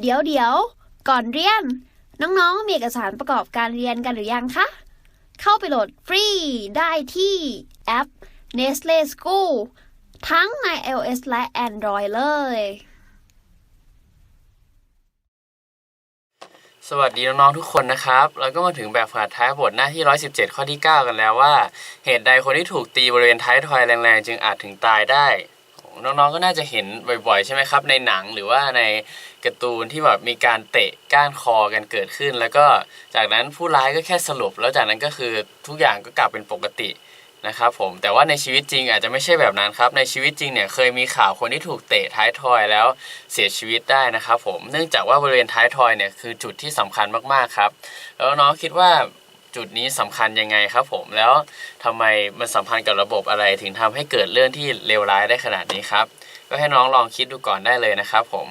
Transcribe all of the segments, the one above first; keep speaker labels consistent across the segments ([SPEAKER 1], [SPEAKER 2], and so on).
[SPEAKER 1] เดี๋ยวเดี๋ยว ก่อนเรียน น้องๆ มีเอกสารประกอบการเรียนกันหรือยังคะ เข้าไปโหลดฟรีได้ที่แอป Nestle School ทั้งใน iOS และ Android เลย
[SPEAKER 2] สวัสดีน้องๆทุกคนนะครับ เราก็มาถึงแบบฝึกหัดท้ายบทหน้าที่ 117 ข้อที่ 9 กันแล้วว่า เหตุใดคนที่ถูกตีบริเวณท้ายทอยแรงๆ จึงอาจถึงตายได้ น้องๆก็น่าจะเห็นบ่อยๆ ใช่ไหมครับ ในหนังหรือว่าในการ์ตูนที่แบบมีการเตะก้านคอกันเกิดขึ้น แล้วก็จากนั้นผู้ร้ายก็แค่สรุปแล้วจากนั้นก็คือทุกอย่างก็กลับเป็นปกตินะครับผมแต่ว่าในชีวิตจริงอาจจะไม่ใช่แบบนั้นครับในชีวิตจริงเนี่ยเคยมีข่าวคนที่ถูกเตะท้ายทอยแล้วเสียชีวิตได้นะครับผมเนื่องจากว่าบริเวณท้ายทอยเนี่ยคือจุดที่สำคัญมากๆครับ แล้วน้องคิดว่า จุดนี้สำคัญยังไงครับผมแล้วทำไมมันสัมพันธ์กับระบบอะไรถึงทำให้เกิดเรื่องที่เลวร้ายได้ขนาดนี้ครับ ก็ให้น้องลองคิดดูก่อนได้เลยนะครับผม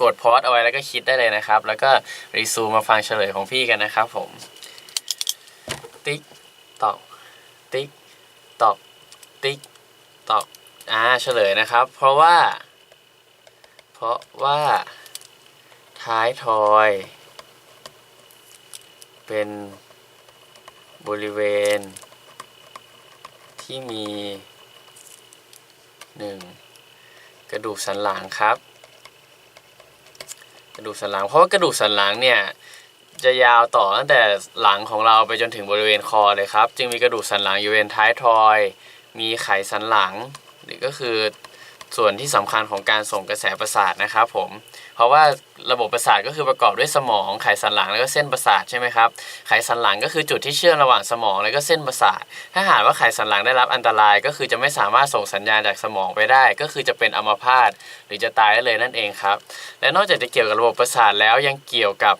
[SPEAKER 2] กดพอสเอาไว้แล้วก็คิดได้เลยนะครับ แล้วก็รีซูมมาฟังเฉลยของพี่กันนะครับผม ติ๊กตอกติ๊กตอกติ๊กตอกอ่าเฉลยนะครับ เพราะว่า เพราะว่า ท้ายทอย เป็นบริเวณ ที่มีหนึ่งกระดูกสันหลังครับ กระดูกสันหลัง เพราะว่ากระดูกสันหลังเนี่ยจะยาวต่อตั้งแต่หลังของเราไปจนถึงบริเวณคอเลยครับ จึงมีกระดูกสันหลังอยู่บริเวณท้ายทอย มีไขสันหลังนี่ก็คือ ส่วนที่สำคัญของการส่งกระแสประสาทนะครับผม เพราะว่าระบบประสาทก็คือประกอบด้วยสมอง ไขสันหลังแล้วก็เส้นประสาทใช่ไหมครับ ไขสันหลังก็คือจุดที่เชื่อมระหว่างสมองแล้วก็เส้นประสาท ถ้าหากว่าไขสันหลังได้รับอันตราย ก็คือจะไม่สามารถส่งสัญญาณจากสมองไปได้ ก็คือจะเป็นอัมพาตหรือจะตายได้เลยนั่นเองครับ และนอกจากจะเกี่ยวกับระบบประสาทแล้วยังเกี่ยวกับ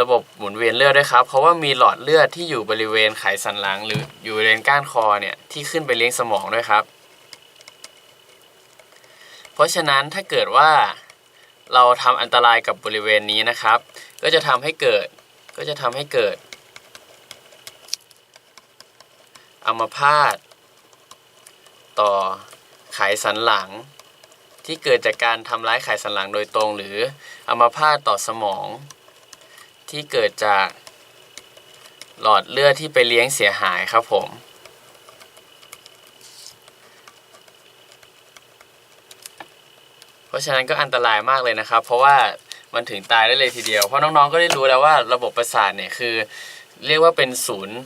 [SPEAKER 2] ระบบหมุนเวียนเลือดด้วยครับ เพราะว่ามีหลอดเลือดที่อยู่บริเวณไขสันหลัง หรืออยู่บริเวณก้านคอเนี่ยที่ขึ้นไปเลี้ยงสมองด้วยครับ เพราะฉะนั้นถ้าเกิดว่าเราทำอันตรายกับบริเวณนี้นะครับ ก็จะทำให้เกิดก็จะทำให้เกิดอัมพาตต่อไขสันหลัง ที่เกิดจากการทำร้ายไขสันหลังโดยตรง หรืออัมพาตต่อสมอง ที่เกิดจากหลอดเลือดที่ไปเลี้ยงเสียหายครับผม เพ ราะฉะนั้นก็อันตรายมากเลยนะครับ เพราะว่ามันถึงตายได้เลยทีเดียว เพราะน้องๆก็ได้รู้แล้วว่าระบบประสาทเนี่ยคือ เรียกว่าเป็นศูนย์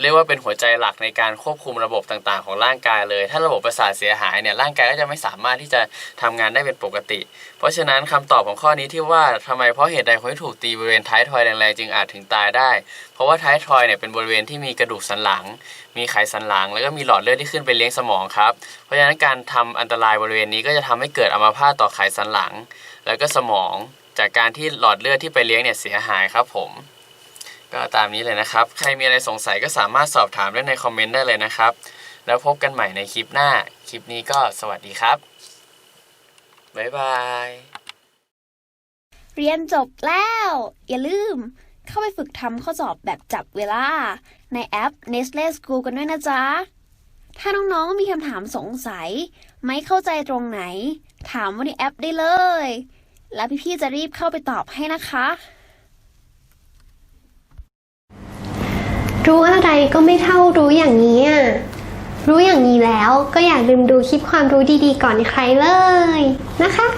[SPEAKER 2] เรียกว่าเป็นหัวใจหลักในการควบคุมระบบต่างๆ ของร่างกายเลย ถ้าระบบประสาทเสียหายเนี่ยร่างกายก็จะไม่สามารถที่จะทำงานได้เป็นปกติ เพราะฉะนั้นคำตอบของข้อนี้ที่ว่าทำไมเพราะเหตุใดคนที่ถูกตีบริเวณท้ายทอยแรงๆจึงอาจถึงตายได้ เพราะว่าท้ายทอยเนี่ยเป็นบริเวณที่มีกระดูกสันหลัง มีไขสันหลัง แล้วก็มีหลอดเลือดที่ขึ้นไปเลี้ยงสมองครับ เพราะฉะนั้นการทำอันตรายบริเวณนี้ก็จะทำให้เกิดอัมพาตต่อไขสันหลัง แล้วก็สมองจากการที่หลอดเลือดที่ไปเลี้ยงเนี่ยเสียหายครับผม ก็ตามนี้เลยนะครับ ใครมีอะไรสงสัยก็สามารถสอบถามได้ในคอมเมนต์ได้เลยนะครับ แล้วพบกันใหม่ในคลิปหน้า คลิปนี้ก็สวัสดีครับ บ๊ายบาย
[SPEAKER 1] เรียนจบแล้ว อย่าลืม เข้าไปฝึกทำข้อสอบแบบจับเวลา ในแอป Nestle School กันด้วยนะจ๊ะ ถ้าน้องๆมีคำถามสงสัย ไม่เข้าใจตรงไหน ถามว่าในแอปได้เลย แล้วพี่ๆจะรีบเข้าไปตอบให้นะคะ
[SPEAKER 3] รู้อะไรก็ไม่เท่ารู้อย่างนี้อะรู้อย่างนี้แล้วก็อย่าลืมดูคลิปความรู้ดีๆก่อนใครเลยนะคะ